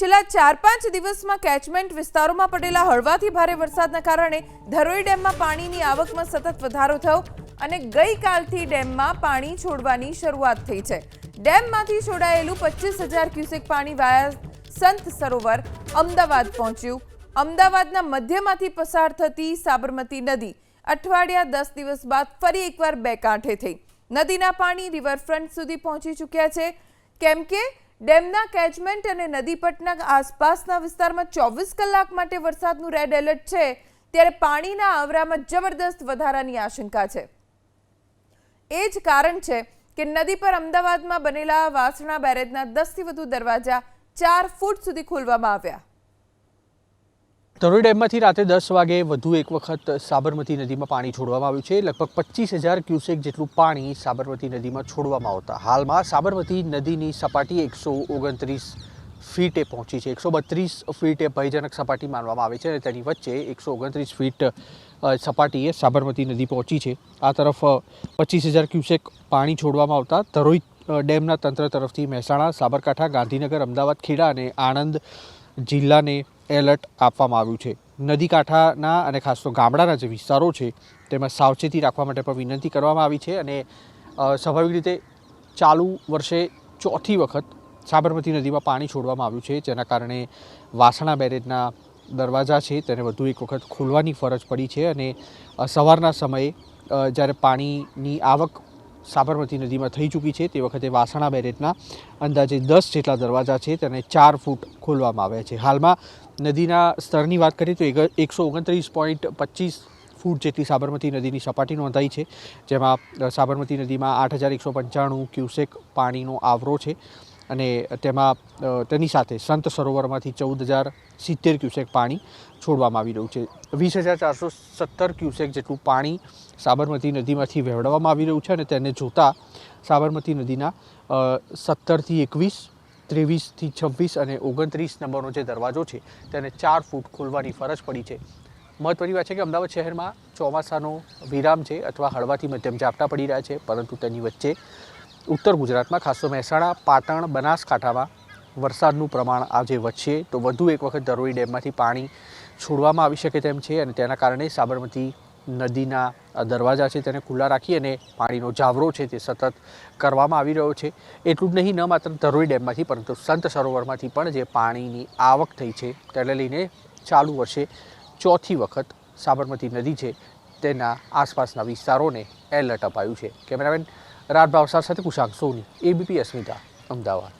છેલ્લા ચાર પાંચ દિવસમાં કેચમેન્ટ વિસ્તારોમાં પડેલા હળવાથી ભારે વરસાદના કારણે ધરોઈ ડેમમાં પાણીની આવકમાં સતત વધારો થયો અને ગઈકાલથી ડેમમાં પાણી છોડવાની શરૂઆત થઈ છે. ડેમમાંથી છોડાયેલું પચીસ હજાર ક્યુસેક પાણી વાયા સંત સરોવર અમદાવાદ પહોંચ્યું. અમદાવાદના મધ્યમાંથી પસાર થતી સાબરમતી નદી અઠવાડિયા દસ દિવસ બાદ ફરી એકવાર બે કાંઠે થઈ. નદીના પાણી રિવરફ્રન્ટ સુધી પહોંચી ચૂક્યા છે. કેમ કે ડેમના કેચમેન્ટ અને નદીપટના આસપાસના વિસ્તારમાં ચોવીસ કલાક માટે વરસાદનું રેડ એલર્ટ છે. ત્યારે પાણીના આવરામાં જબરદસ્ત વધારાની આશંકા છે. એ જ કારણ છે કે નદી પર અમદાવાદમાં બનેલા વાસણા બેરેજના દસથી વધુ દરવાજા ચાર ફૂટ સુધી ખોલવામાં આવ્યા. તરોઈ ડેમમાંથી રાતે દસ વાગે વધુ એક વખત સાબરમતી નદીમાં પાણી છોડવામાં આવ્યું છે. લગભગ પચીસ હજાર ક્યુસેક જેટલું પાણી સાબરમતી નદીમાં છોડવામાં આવતા હાલમાં સાબરમતી નદીની સપાટી એકસો ઓગણત્રીસ ફીટે પહોંચી છે. એકસો બત્રીસ ફીટે ભયજનક સપાટી માનવામાં આવે છે અને તેની વચ્ચે એકસો ઓગણત્રીસ ફીટ સપાટીએ સાબરમતી નદી પહોંચી છે. આ તરફ પચીસ હજાર ક્યુસેક પાણી છોડવામાં આવતા તરોઈ ડેમના તંત્ર તરફથી મહેસાણા, સાબરકાંઠા, ગાંધીનગર, અમદાવાદ, ખેડા અને આણંદ જિલ્લાને એલર્ટ આપવામાં આવ્યું છે. નદી કાંઠાના અને ખાસ તો ગામડાના જે વિસ્તારો છે, તેમાં સાવચેતી રાખવા માટે પણ વિનંતી કરવામાં આવી છે અને સ્વાભાવિક રીતે ચાલુ વર્ષે ચોથી વખત સાબરમતી નદીમાં પાણી છોડવામાં આવ્યું છે, જેના કારણે વાસણા બેરેજના દરવાજા છે, તેને વધુ એક વખત ખોલવાની ફરજ પડી છે અને સવારના સમયે જ્યારે પાણીની આવક સાબરમતી નદીમાં થઈ ચૂકી છે. તે વખતે વાસણા બેરેટના અંદાજે દસ જેટલા દરવાજા છે તેને ચાર ફૂટ ખોલવામાં આવ્યા છે. હાલમાં નદીના સ્તરની વાત કરીએ તો એકસો ઓગણત્રીસ પોઈન્ટ પચીસ ફૂટ જેટલી સાબરમતી નદીની સપાટી નોંધાઈ છે, જેમાં સાબરમતી નદીમાં આઠ હજાર એકસો પંચાણું ક્યુસેક પાણીનો આવરો છે. અને તેમાં તેની સાથે સંત સરોવરમાંથી ચૌદ હજાર સિત્તેર ક્યુસેક પાણી છોડવામાં આવી રહ્યું છે. વીસ હજાર ચારસો સત્તર ક્યુસેક જેટલું પાણી સાબરમતી નદીમાંથી વહેવડવામાં આવી રહ્યું છે અને તેને જોતાં સાબરમતી નદીના સત્તરથી એકવીસ ત્રેવીસથી છવ્વીસ અને ઓગણત્રીસ નંબરનો જે દરવાજો છે તેને ચાર ફૂટ ખોલવાની ફરજ પડી છે. મહત્વની વાત છે કે અમદાવાદ શહેરમાં ચોમાસાનો વિરામ છે અથવા હળવાથી મધ્યમ ઝાપટા પડી રહ્યા છે પરંતુ તેની વચ્ચે ઉત્તર ગુજરાતમાં, ખાસ તો મહેસાણા, પાટણ, બનાસકાંઠામાં વરસાદનું પ્રમાણ આજે વધશે. તો વધુ એક વખત ધરોઈ ડેમમાંથી પાણી છોડવામાં આવી શકે તેમ છે અને તેના કારણે સાબરમતી નદીના દરવાજા છે તેને ખુલ્લા રાખી અને પાણીનો જાવરો છે તે સતત કરવામાં આવી રહ્યો છે. એટલું જ નહીં, ન માત્ર ધરોઈ ડેમમાંથી, પરંતુ સંત સરોવરમાંથી પણ જે પાણીની આવક થઈ છે, તેને લઈને ચાલુ વર્ષે ચોથી વખત સાબરમતી નદી છે તેના આસપાસના વિસ્તારોને એલર્ટ અપાયું છે. કેમેરામેન રાજભાવ ભાવસાર સાથે કુશાંક સોની એબીપી અસ્મિતા અમદાવાદ.